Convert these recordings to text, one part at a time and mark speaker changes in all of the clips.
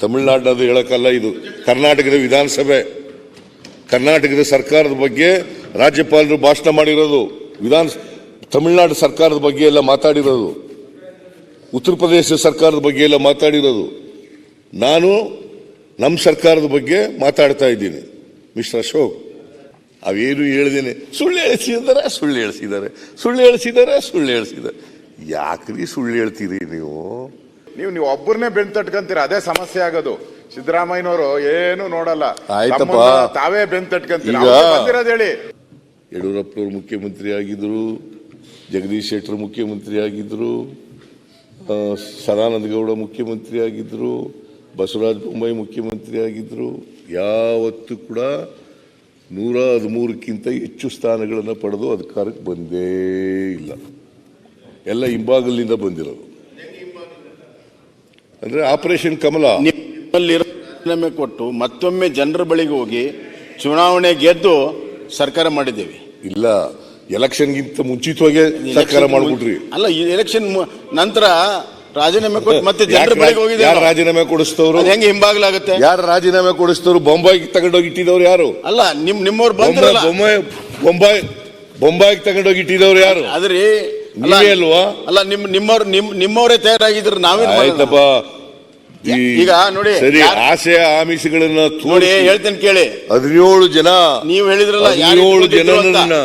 Speaker 1: ತಮಿಳುನಾಡದು ಹೇಳಕ್ಕಲ್ಲ ಇದು. ಕರ್ನಾಟಕದ ವಿಧಾನಸಭೆ. ಕರ್ನಾಟಕದ ಸರ್ಕಾರದ ಬಗ್ಗೆ ರಾಜ್ಯಪಾಲರು ಭಾಷಣ ಮಾಡಿರೋದು. ವಿಧಾನ ತಮಿಳುನಾಡು ಸರ್ಕಾರದ ಬಗ್ಗೆ ಎಲ್ಲ ಮಾತಾಡಿರೋದು. ಉತ್ತರ ಪ್ರದೇಶ ಸರ್ಕಾರದ ಬಗ್ಗೆ ಎಲ್ಲ ಮಾತಾಡಿರೋದು. ನಾನು ನಮ್ಮ ಸರ್ಕಾರದ ಬಗ್ಗೆ ಮಾತಾಡ್ತಾ ಇದ್ದೀನಿ. ಮಿಸ್ಟರ್ ಅಶೋಕ್ ಅವೇನು ಹೇಳಿದ್ದೀನಿ? ಸುಳ್ಳು ಹೇಳಿಸಿದ್ದಾರೆ ಸುಳ್ಳು ಹೇಳಿಸಿದ್ದಾರೆ. ಸುಳ್ಳು ಹೇಳಿಸಿದ್ದಾರೆ ಸುಳ್ಳು ಹೇಳಿಸಿದ್ದಾರೆ. ಯಾಕ್ರಿ ಸುಳ್ಳು ಹೇಳ್ತೀರಿ ನೀವು?
Speaker 2: ನೀವು ನೀವು ಒಬ್ಬರನ್ನೇ ಬೆನ್ ತಟ್ಕಂತೀರ? ಅದೇ ಸಮಸ್ಯೆ ಆಗೋದು. ಸಿದ್ದರಾಮಯ್ಯನವರು ಏನು ನೋಡಲ್ಲ.
Speaker 1: ಆಯ್ತಪ್ಪ.
Speaker 2: ತಮ್ಮನ್ನ ತಾವೇ ಬೆನ್ ತಟ್ಕಂತೀರ?
Speaker 1: ಈಗ-
Speaker 2: ಅವ್ರು ಬಂದಿರೋದು ಹೇಳಿ.
Speaker 1: ಯಡಿಯೂರಪ್ಪನವರು ಮುಖ್ಯಮಂತ್ರಿ ಆಗಿದ್ರು ಜಗದೀಶ್ ಶೆಟ್ಟರ್ ಮುಖ್ಯಮಂತ್ರಿ ಆಗಿದ್ರು ಆ, ಸದಾನಂದ ಗೌಡ ಮುಖ್ಯಮಂತ್ರಿ ಆಗಿದ್ರು ಬಸವರಾಜ ಬೊಮ್ಮಾಯಿ ಮುಖ್ಯಮಂತ್ರಿ ಆಗಿದ್ರು. ಯಾವತ್ತೂ ಕೂಡ ನೂರ ಹದಿಮೂರಕ್ಕಿಂತ ಹೆಚ್ಚು ಸ್ಥಾನಗಳನ್ನು ಪಡೆದು ಅಧಿಕಾರಕ್ಕೆ ಬಂದೇ ಇಲ್ಲ. ಎಲ್ಲ ಹಿಂಭಾಗಲಿಂದ ಬಂದಿರೋದು. ಅಂದ್ರೆ ಆಪರೇಷನ್ ಕಮಲ.
Speaker 3: ನಿಮ್ಮಲ್ಲಿರೋ ಕೊಟ್ಟು ಮತ್ತೊಮ್ಮೆ ಜನರ ಬಳಿಗೆ ಹೋಗಿ ಚುನಾವಣೆ ಗೆದ್ದು ಸರ್ಕಾರ ಮಾಡಿದ್ದೇವೆ.
Speaker 1: ಇಲ್ಲ ಎಲೆಕ್ಷನ್ಗಿಂತ ಮುಂಚಿತವಾಗಿ ಸರ್ಕಾರ ಮಾಡ್ಬಿಟ್ರಿ.
Speaker 3: ಅಲ್ಲ ಈ ಎಲೆಕ್ಷನ್ ನಂತರ ರಾಜೀನಾಮೆ ಕೊಟ್ಟು ಮತ್ತೆ ಜನರ ಬಳಿಗೆ ಹೋಗಿದೆ
Speaker 1: ಯಾರು ರಾಜೀನಾಮೆ ಕೊಡಿಸ್ತವ್ರು?
Speaker 3: ಹೆಂಗೆ ಹಿಂಬಾಗ್ಲಾಗತ್ತೆ?
Speaker 1: ಯಾರು ರಾಜೀನಾಮೆ ಕೊಡಿಸ್ತವ್ರು? ಬೊಂಬಾಯಿಗೆ ತಗೊಂಡೋಗಿ ಇಟ್ಟಿದವ್ರು ಯಾರು?
Speaker 3: ಅಲ್ಲ ನಿಮ್ ನಿಮ್ಮವ್ರು
Speaker 1: ಬೊಂಬಾಯಿ
Speaker 3: ಬಂದ್ರಲ್ಲ
Speaker 1: ಬೊಂಬಾಯಿ ಬೊಂಬಾಯಿ ಬೊಂಬಾಯಿಗೆ ತಗೊಂಡೋಗಿ ಇಟ್ಟಿದವ್ರು ಯಾರು?
Speaker 3: ಅದ್ರಿ
Speaker 1: ನೀವೇ ಅಲ್ವಾ?
Speaker 3: ಅಲ್ಲ ನಿಮ್ ನಿಮ್ಮವ್ರು ನಿಮ್ ನಿಮ್ಮವರೇ ತಯಾರಾಗಿದ್ರು ನಾವೇ?
Speaker 1: ಆಯ್ತಪ್ಪ.
Speaker 3: ಈಗ ನೋಡಿ,
Speaker 1: ಸರಿ
Speaker 3: ಯಾರ್-
Speaker 1: ಆಸೆ ಆಮಿಷಗಳನ್ನ
Speaker 3: ನೋಡಿ
Speaker 1: ತೋರಿಸಿ
Speaker 3: ಹೇಳ್ತೇನೆ ಕೇಳಿ.
Speaker 1: ಹದಿನೇಳು ಜನ.
Speaker 3: ನೀವು ಹೇಳಿದ್ರಲ್ಲ ಯಾರು
Speaker 1: ಹದಿನೇಳು
Speaker 3: ಜನ ಯಾರು
Speaker 1: ಜನರನ್ನ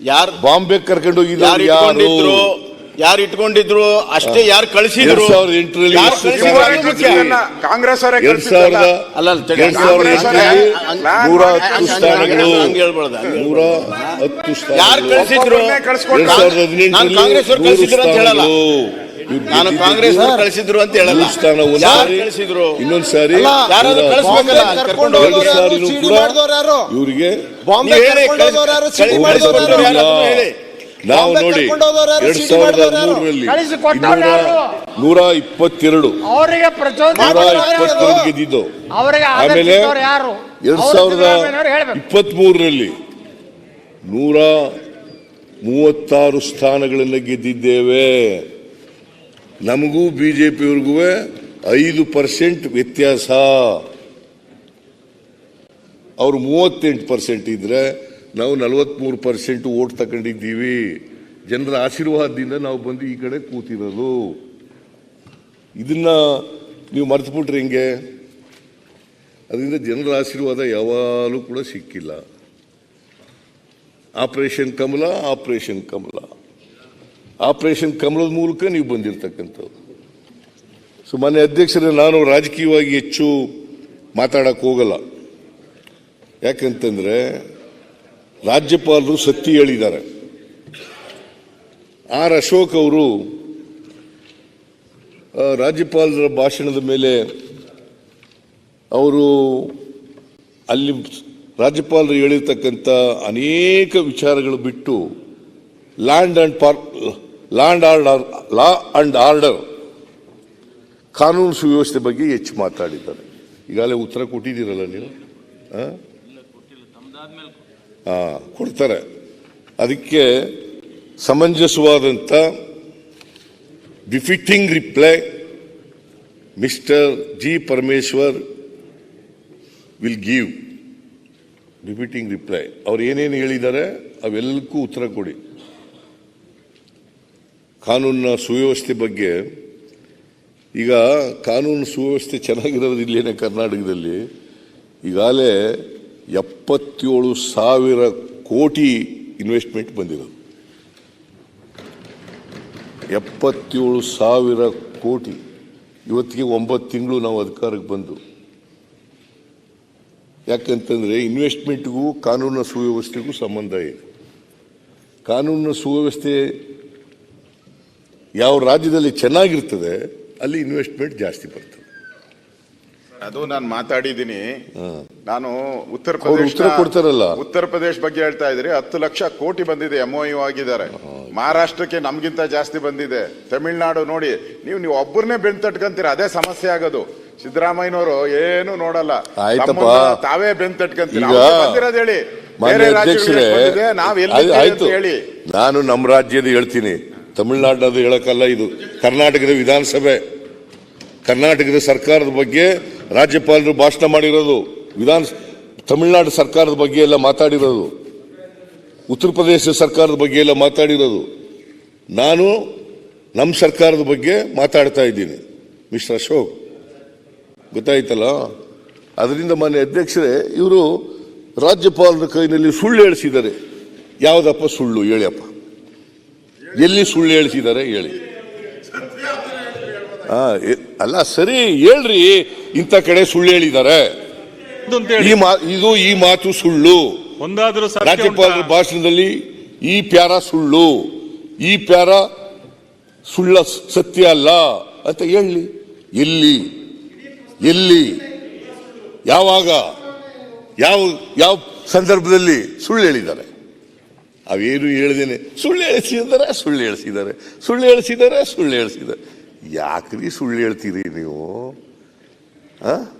Speaker 3: ಯಾರ್
Speaker 1: ಬಾಂಬೆ ಕರ್ಕೊಂಡು
Speaker 3: ಯಾರು
Speaker 1: ಹೋಗಿದ್ರು ಯಾರು?
Speaker 3: ಇಟ್ಕೊಂಡಿದ್ರು? ಯಾರು ಇಟ್ಕೊಂಡಿದ್ರು? ಅಷ್ಟೇ ಯಾರು ಕಳಿಸಿದ್ರು?
Speaker 1: ಎರಡ್ ಸಾವಿರದ ಎಂಟರಲ್ಲಿ
Speaker 3: ಯಾರು ಮುಖ್ಯ.
Speaker 2: ಕಳ್ಸಿದ್ದನ್ನ ಕಾಂಗ್ರೆಸ್ ಅವರೇ
Speaker 1: ಎರಡ್ ಸಾವಿರದ
Speaker 3: ಅಲ್ಲ. ಅಲ್ಲ, ತಡಿ,
Speaker 1: ಎರಡ್ ಸಾವಿರದ ಎಂಟರಲ್ಲಿ ನೂರ ಹತ್ತು ಸ್ಥಾನಗಳು
Speaker 3: ಹಂಗೆ- ಹಂಗೆ ಹೇಳ್ಬಾರ್ದು, ಹಂಗೆ
Speaker 1: ನೂರ ಹತ್ತು
Speaker 3: ಯಾರು ಕಳಿಸಿದ್ರು? ನಾನು ಕಾಂಗ್ರೆಸ್ ಅವ್ರು ಕಳಿಸಿದ್ರು ಅಂತ ಹೇಳಲ್ಲ. ನಾನು ಕಾಂಗ್ರೆಸ್ ಅವ್ರು ಕಳಿಸಿದ್ರು ಅಂತ ಹೇಳಲ್ಲ. ಯಾರು ಕಳಿಸಿದ್ರು?
Speaker 1: ಇನ್ನೊಂದ್ ಸಾರಿ
Speaker 3: ಯಾರಾದ್ರೂ ಕಳಿಸ್ಬೇಕಲ್ಲ, ಕರ್ಕೊಂಡು?
Speaker 1: ಇವರಿಗೆ
Speaker 4: ಬಾಂಬೆ
Speaker 3: ನೀವು ಹೇಳಿ.
Speaker 1: ನಾವು ನೋಡಿ ಎರಡ್ ಸಾವಿರದ? ಮೂರರಲ್ಲಿ ನೂರ ಇಪ್ಪತ್ತೆರಡು. ನೂರ? ಇಪ್ಪತ್ತೆರಡು ಗೆದ್ದಿದ್ದು ಆಮೇಲೆ ಎರಡ್ ಸಾವಿರದ
Speaker 5: ಇಪ್ಪತ್ಮೂರರಲ್ಲಿ
Speaker 1: ಇಪ್ಪತ್ತ್ ಮೂರರಲ್ಲಿ ನೂರ ಮೂವತ್ತಾರು ಸ್ಥಾನಗಳನ್ನು ಗೆದ್ದಿದ್ದೇವೆ. ನಮಗೂ ಬಿಜೆಪಿಯವ್ರಿಗೂ ಐದು ಪರ್ಸೆಂಟ್ ವ್ಯತ್ಯಾಸ. ಅವರು ಮೂವತ್ತೆಂಟು ಪರ್ಸೆಂಟ್ ಇದ್ರೆ ನಾವು ನಲವತ್ಮೂರು ಪರ್ಸೆಂಟ್ ಓಟ್ ತಗೊಂಡಿದ್ದೀವಿ ಜನರ ಆಶೀರ್ವಾದದಿಂದ ನಾವು ಬಂದು ಈ ಕಡೆ ಕೂತಿರೋದು. ಇದನ್ನ ನೀವು ಮರೆತುಬಿಟ್ರೆ ಹೆಂಗೆ? ಅದರಿಂದ ಜನರ ಆಶೀರ್ವಾದ ಯಾವಾಗಲೂ ಕೂಡ ಸಿಕ್ಕಿಲ್ಲ. Operation Kamala operation Kamala. Operation ಕಮಲದ ಮೂಲಕ ನೀವು ಬಂದಿರತಕ್ಕಂಥದ್ದು. ಸೊ ಮಾನ್ಯ ಅಧ್ಯಕ್ಷರೇ, ನಾನು ರಾಜಕೀಯವಾಗಿ ಹೆಚ್ಚು ಮಾತಾಡಕ್ಕೆ ಹೋಗಲ್ಲ. ಯಾಕಂತಂದರೆ, ರಾಜ್ಯಪಾಲರು ಸತ್ಯ ಹೇಳಿದ್ದಾರೆ. ಆರ್ ಅಶೋಕ್ ಅವರು ರಾಜ್ಯಪಾಲರ ಭಾಷಣದ ಮೇಲೆ ಅವರು ಅಲ್ಲಿ ರಾಜ್ಯಪಾಲರು ಹೇಳಿರ್ತಕ್ಕಂಥ ಅನೇಕ ವಿಚಾರಗಳು ಬಿಟ್ಟು land and par, land order law and order ಕಾನೂನು ಸುವ್ಯವಸ್ಥೆ ಬಗ್ಗೆ ಹೆಚ್ಚು ಮಾತಾಡಿದ್ದಾರೆ. ಈಗಾಗಲೇ ಉತ್ತರ ಕೊಟ್ಟಿದ್ದೀರಲ್ಲ ನೀವು? ಹಾಂ? ಕೊಡ್ತಾರೆ. ಅದಕ್ಕೆ ಸಮಂಜಸವಾದಂಥ befitting reply mister G Parameshwar will give. Befitting reply. ಅವ್ರು ಏನೇನು ಹೇಳಿದ್ದಾರೆ, ಅವೆಲ್ಲಕ್ಕೂ ಉತ್ತರ ಕೊಡಿ. ಕಾನೂನಿನ ಸುವ್ಯವಸ್ಥೆ ಬಗ್ಗೆ, ಈಗ ಕಾನೂನು ಸುವ್ಯವಸ್ಥೆ ಚೆನ್ನಾಗಿರೋದು ಇಲ್ಲೇನೆ ಕರ್ನಾಟಕದಲ್ಲಿ. ಈಗಾಗಲೇ ಎಪ್ಪತ್ತೇಳು ಸಾವಿರ ಕೋಟಿ ಇನ್ವೆಸ್ಟ್ಮೆಂಟ್ ಬಂದಿರೋದು. ಎಪ್ಪತ್ತೇಳು ಸಾವಿರ ಕೋಟಿ. ಇವತ್ತಿಗೆ ಒಂಬತ್ತು ತಿಂಗಳು ನಾವು ಅಧಿಕಾರಕ್ಕೆ ಬಂದು. ಯಾಕಂತಂದ್ರೆ ಇನ್ವೆಸ್ಟ್ಮೆಂಟ್ಗೂ ಕಾನೂನಿನ ಸುವ್ಯವಸ್ಥೆಗೂ ಸಂಬಂಧ ಇದೆ ಕಾನೂನಿನ ಸುವ್ಯವಸ್ಥೆ ಯಾವ ರಾಜ್ಯದಲ್ಲಿ ಚೆನ್ನಾಗಿರ್ತದೆ ಅಲ್ಲಿ ಇನ್ವೆಸ್ಟ್ಮೆಂಟ್ ಜಾಸ್ತಿ ಬರ್ತದೆ.
Speaker 2: ಅದು ನಾನು ಮಾತಾಡಿದ್ದೀನಿ. ನಾನು ಉತ್ತರ ಪ್ರದೇಶ
Speaker 1: ಉತ್ತರ ಕೊಡ್ತಾರಲ್ಲ.
Speaker 2: ಉತ್ತರ ಪ್ರದೇಶ ಬಗ್ಗೆ ಹೇಳ್ತಾ ಇದ್ರಿ ಹತ್ತು ಲಕ್ಷ ಕೋಟಿ ಬಂದಿದೆ ಎಂಒಯು ಆಗಿದ್ದಾರೆ. ಮಹಾರಾಷ್ಟ್ರಕ್ಕೆ ನಮ್ಗಿಂತ ಜಾಸ್ತಿ ಬಂದಿದೆ. ತಮಿಳ್ನಾಡು ನೋಡಿ ನೀವು ನೀವು ಒಬ್ಬರನ್ನೇ ತಟ್ಕಂತೀರ ಅದೇ ಸಮಸ್ಯೆ ಆಗೋದು. ಸಿದ್ದರಾಮಯ್ಯನವರು ಏನು ನೋಡಲ್ಲ.
Speaker 1: ಆಯ್ತಪ್ಪ.
Speaker 2: ತಾವೇ ಬೆನ್ ಹೇಳಿ.
Speaker 1: ಮಾನ್ಯ ಅಧ್ಯಕ್ಷರೇ ಆಯ್ತು.
Speaker 2: ಹೇಳಿ.
Speaker 1: ನಾನು ನಮ್ಮ ರಾಜ್ಯದ ಹೇಳ್ತೀನಿ. ತಮಿಳ್ನಾಡಿನದು ಹೇಳಕ್ಕಲ್ಲ ಇದು. ಕರ್ನಾಟಕದ ವಿಧಾನಸಭೆ. ಕರ್ನಾಟಕದ ಸರ್ಕಾರದ ಬಗ್ಗೆ ರಾಜ್ಯಪಾಲರು ಭಾಷಣ ಮಾಡಿರೋದು. ವಿಧಾನ ತಮಿಳ್ನಾಡು ಸರ್ಕಾರದ ಬಗ್ಗೆ ಎಲ್ಲ ಮಾತಾಡಿರೋದು. ಉತ್ತರ ಪ್ರದೇಶ ಸರ್ಕಾರದ ಬಗ್ಗೆ ಎಲ್ಲ ಮಾತಾಡಿರೋದು. ನಾನು ನಮ್ಮ ಸರ್ಕಾರದ ಬಗ್ಗೆ ಮಾತಾಡ್ತಾ ಇದ್ದೀನಿ. ಮಿಸ್ಟರ್ ಅಶೋಕ್. ಗೊತ್ತಾಯ್ತಲ್ಲ? ಅದರಿಂದ ಮಾನ್ಯ ಅಧ್ಯಕ್ಷರೇ ಇವರು ರಾಜ್ಯಪಾಲರ ಕೈನಲ್ಲಿ ಸುಳ್ಳು ಹೇಳಿಸಿದ್ದಾರೆ. ಯಾವುದಪ್ಪ ಸುಳ್ಳು? ಹೇಳಿಯಪ್ಪ. ಎಲ್ಲಿ ಸುಳ್ಳು ಹೇಳಿಸಿದ್ದಾರೆ? ಹೇಳಿ. ಅಲ್ಲ ಸರಿ ಹೇಳ್ರಿ. ಇಂಥ ಕಡೆ ಸುಳ್ಳು ಹೇಳಿದ್ದಾರೆ.
Speaker 4: ಇದು
Speaker 1: ಈ ಮಾ ಇದು ಈ ಮಾತು ಸುಳ್ಳು.
Speaker 4: ಒಂದಾದರೂ
Speaker 1: ರಾಜ್ಯಪಾಲರ ಭಾಷಣದಲ್ಲಿ ಈ ಪ್ಯಾರ ಸುಳ್ಳು. ಈ ಪ್ಯಾರ ಸುಳ್ಳ ಸತ್ಯ ಅಲ್ಲ ಅಂತ ಹೇಳಿ. ಎಲ್ಲಿ? ಎಲ್ಲಿ, ಯಾವಾಗ, ಯಾವ ಯಾವ ಸಂದರ್ಭದಲ್ಲಿ ಸುಳ್ಳು ಹೇಳಿದ್ದಾರೆ? ಅವೇನು ಹೇಳ್ದೇನೆ? ಸುಳ್ಳು ಹೇಳಿಸಿದ್ದಾರೆ ಸುಳ್ಳು ಹೇಳಿಸಿದ್ದಾರೆ. ಸುಳ್ಳು ಹೇಳಿಸಿದ್ದಾರೆ ಸುಳ್ಳು ಹೇಳಿಸಿದ್ದಾರೆ. ಯಾಕ್ರಿ ಸುಳ್ಳು ಹೇಳ್ತೀರಿ ನೀವು? ಆ?